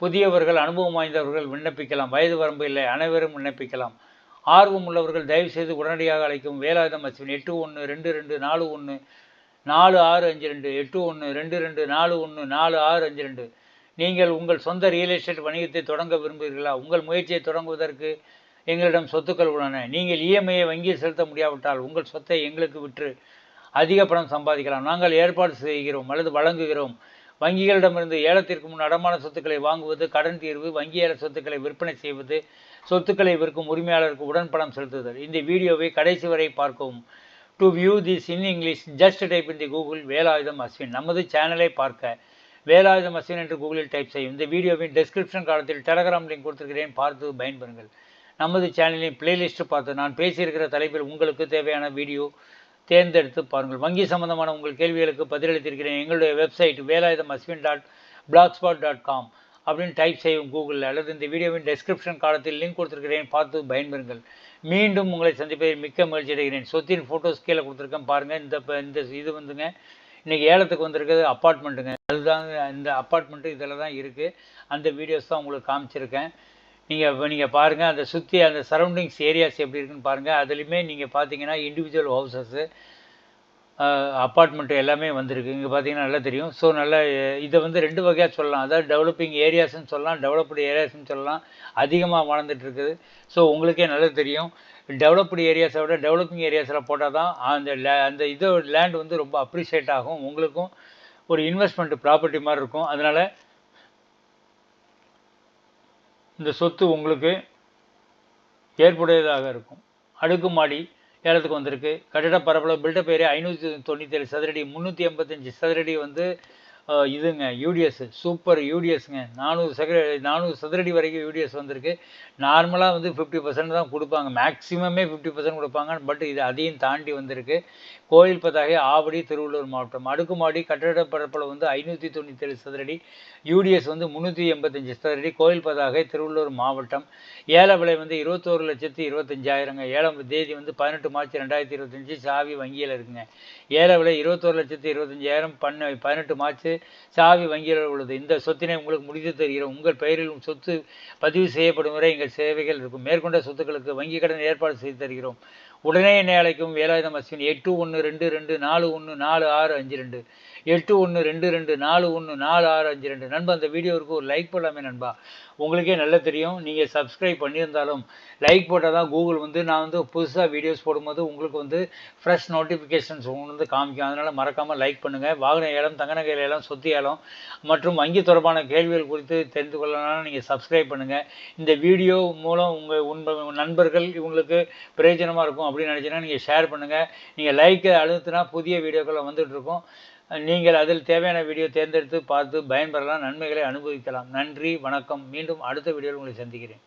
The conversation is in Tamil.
புதியவர்கள் அனுபவம் வாய்ந்தவர்கள் விண்ணப்பிக்கலாம். வயது வரம்பு இல்லை அனைவரும் விண்ணப்பிக்கலாம். ஆர்வம் உள்ளவர்கள் தயவு செய்து உடனடியாக அழைக்கும் வேலாயுதம் அஸ்வின் எட்டு ஒன்று ரெண்டு ரெண்டு நாலு ஒன்று நாலு ஆறு அஞ்சு ரெண்டு எட்டு ஒன்று ரெண்டு ரெண்டு நாலு ஒன்று நாலு ஆறு அஞ்சு ரெண்டு. நீங்கள் உங்கள் சொந்த ரியல் எஸ்டேட் வணிகத்தை தொடங்க விரும்புகிறீர்களா? உங்கள் முயற்சியை தொடங்குவதற்கு எங்களிடம் சொத்துக்கள் உள்ளன. நீங்கள் இஎம்ஐயை வங்கியில் செலுத்த முடியாவிட்டால் உங்கள் சொத்தை எங்களுக்கு விற்று அதிக பணம் சம்பாதிக்கலாம். நாங்கள் ஏற்பாடு செய்கிறோம் அல்லது வழங்குகிறோம். வங்கிகளிடமிருந்து ஏலத்திற்கு முன் அடமான சொத்துக்களை வாங்குவது கடன் தீர்வு வங்கி ஏல சொத்துக்களை விற்பனை செய்வது சொத்துக்களை விற்கும் உரிமையாளருக்கு உடன் பணம் செலுத்துதல். இந்த வீடியோவை கடைசி வரை பார்க்கவும். To view this in English just type in the Google Velayudham Ashwin நமது சேனலை பார்க்க. வேலாயுதம் அஸ்வின் என்று கூகுளில் டைப் செய்யும். இந்த வீடியோவின் டெஸ்கிரிப்ஷன் காலத்தில் டெலகிராம் லிங்க் கொடுத்திருக்கிறேன். பார்த்து பயன்பெறுங்கள். நமது சேனலின் பிளேலிஸ்ட் பார்த்து நான் பேசியிருக்கிற தலைப்பில் உங்களுக்கு தேவையான வீடியோ தேர்ந்தெடுத்து பாருங்கள். வங்கி சம்பந்தமான உங்கள் கேள்விகளுக்கு பதிலளித்திருக்கிறேன். எங்களுடைய website Velayudham Ashwin dot blogspot dot com அப்படின்னு டைப் செய்யும் கூகுளில் அல்லது இந்த வீடியோவின் டெஸ்கிரிப்ஷன் காலத்தில் லிங்க் கொடுத்துருக்கிறேன். பார்த்து பயன்பெறுங்கள். மீண்டும் உங்களை சந்திப்பதில் மிக்க மகிழ்ச்சி அடைகிறேன். சொத்தின் ஃபோட்டோஸ் கீழே கொடுத்துருக்கேன். பாருங்கள் இந்த இந்த இது வந்துங்க. இன்றைக்கி ஏலத்துக்கு வந்திருக்கிறது அப்பார்ட்மெண்ட்டுங்க அதுதான் இந்த அப்பார்ட்மெண்ட்டு இதில் தான் இருக்குது அந்த வீடியோஸ் தான் உங்களுக்கு காமிச்சிருக்கேன். நீங்கள் இப்போ நீங்கள் பாருங்கள் அந்த சுற்றி அந்த சரௌண்டிங்ஸ் ஏரியாஸ் எப்படி இருக்குன்னு பாருங்கள் அதுலேயுமே நீங்கள் பார்த்தீங்கன்னா இண்டிவிஜுவல் ஹவுசஸ்ஸு அப்பார்ட்மெண்ட்டு எல்லாமே வந்திருக்கு. இங்கே பார்த்தீங்கன்னா நல்லா தெரியும். ஸோ நல்லா இதை வந்து ரெண்டு வகையாக சொல்லலாம். அதாவது டெவலப்பிங் ஏரியாஸ்ன்னு சொல்லலாம் டெவலப்டு ஏரியாஸ்னு சொல்லலாம். அதிகமாக வளர்ந்துட்டு இருக்குது. ஸோ உங்களுக்கே நல்லா தெரியும். டெவலப்டு ஏரியாஸை விட டெவலப்பிங் ஏரியாஸில் போட்டால் தான் அந்த லே அந்த இது லேண்ட் வந்து ரொம்ப அப்ரிஷியேட் ஆகும். உங்களுக்கும் ஒரு இன்வெஸ்ட்மெண்ட் ப்ராப்பர்ட்டி மாதிரி இருக்கும். அதனால் இந்த சொத்து உங்களுக்கு ஏற்புடையதாக இருக்கும். அடுக்குமாடி ஏலத்துக்கு வந்திருக்கு. கட்டிட பரப்பளவு பில்டப் ஏரியா ஐநூற்றி தொண்ணூற்றி ஏழு சதுரடி முந்நூற்றி எண்பத்தஞ்சு சதுரடி வந்து இதுங்க யூடிஎஸ் சூப்பர் யூடிஎஸ்ங்க நானூறு சதுர நானூறு சதுரடி வரைக்கும் யூடிஎஸ் வந்திருக்கு. நார்மலாக வந்து ஃபிஃப்டி பர்சன்ட் தான் கொடுப்பாங்க. மேக்ஸிமமே ஃபிஃப்டி பர்சன்ட் கொடுப்பாங்க. பட் இது அதையும் தாண்டி வந்திருக்கு. கோயில் பதாகை ஆவடி திருவள்ளூர் மாவட்டம். அடுக்குமாடி கட்டிட பரப்பளவு வந்து ஐநூற்றி தொண்ணூற்றி ஏழு சதுரடி யூடிஎஸ் வந்து முந்நூற்றி எண்பத்தஞ்சு சதுரடி. கோயில் பதாகை திருவள்ளூர் மாவட்டம். ஏல விலை வந்து இருபத்தோரு லட்சத்து இருபத்தஞ்சாயிரங்க. ஏழாம் தேதி வந்து பதினெட்டு மார்ச் ரெண்டாயிரத்தி இருபத்தஞ்சி. சாவி வங்கியில் இருக்குங்க. ஏல விலை இருபத்தோரு லட்சத்து இருபத்தஞ்சாயிரம். பண்ண பதினெட்டு மார்ச் சாவி வங்கியில் உள்ளது. இந்த சொத்தினை உங்களுக்கு முடித்து தருகிறோம் உங்கள் பெயரில் சொத்து பதிவு செய்யப்படும் வரை எங்கள் சேவைகள் இருக்கும். மேற்கொண்ட சொத்துக்களுக்கு வங்கி கடன் ஏற்பாடு செய்து தருகிறோம். உடனே என்னை அழைக்கும் வேலாயுதம் அஸ்வின் எட்டு ஒன்று ரெண்டு ரெண்டு நாலு ஒன்று நாலு ஆறு அஞ்சு ரெண்டு. எட்டு ஒன்று ரெண்டு ரெண்டு நாலு ஒன்று நாலு ஆறு அஞ்சு ரெண்டு. நண்பா அந்த வீடியோவுக்கு ஒரு லைக் போடலாமே நண்பா. உங்களுக்கே நல்லா தெரியும். நீங்கள் சப்ஸ்கிரைப் பண்ணியிருந்தாலும் லைக் போட்டால் தான் கூகுள் வந்து நான் வந்து புதுசாக வீடியோஸ் போடும்போது உங்களுக்கு வந்து ஃப்ரெஷ் நோட்டிஃபிகேஷன்ஸ் வந்து காமிக்கும். அதனால் மறக்காமல் லைக் பண்ணுங்கள் வாகன ஏலம் தங்க நகை ஏலம் சொத்து ஏலம் மற்றும் வங்கி தொடர்பான கேள்விகள் குறித்து தெரிந்து கொள்ளலாம் நீங்கள் சப்ஸ்கிரைப் பண்ணுங்கள் இந்த வீடியோ மூலம் உங்கள் உண்மை நண்பர்கள் இவங்களுக்கு பிரயோஜனமாக இருக்கும் அப்படின்னு நினச்சினா நீங்கள் ஷேர் பண்ணுங்கள் நீங்கள் லைக்கை அழுத்தினா புதிய வீடியோக்களை வந்துட்டுருக்கோம் நீங்கள் அதில் தேவையான வீடியோ தேர்ந்தெடுத்து பார்த்து பயன்பெறலாம் நன்மைகளை அனுபவிக்கலாம். நன்றி வணக்கம். மீண்டும் அடுத்த வீடியோவில் உங்களை சந்திக்கிறேன்.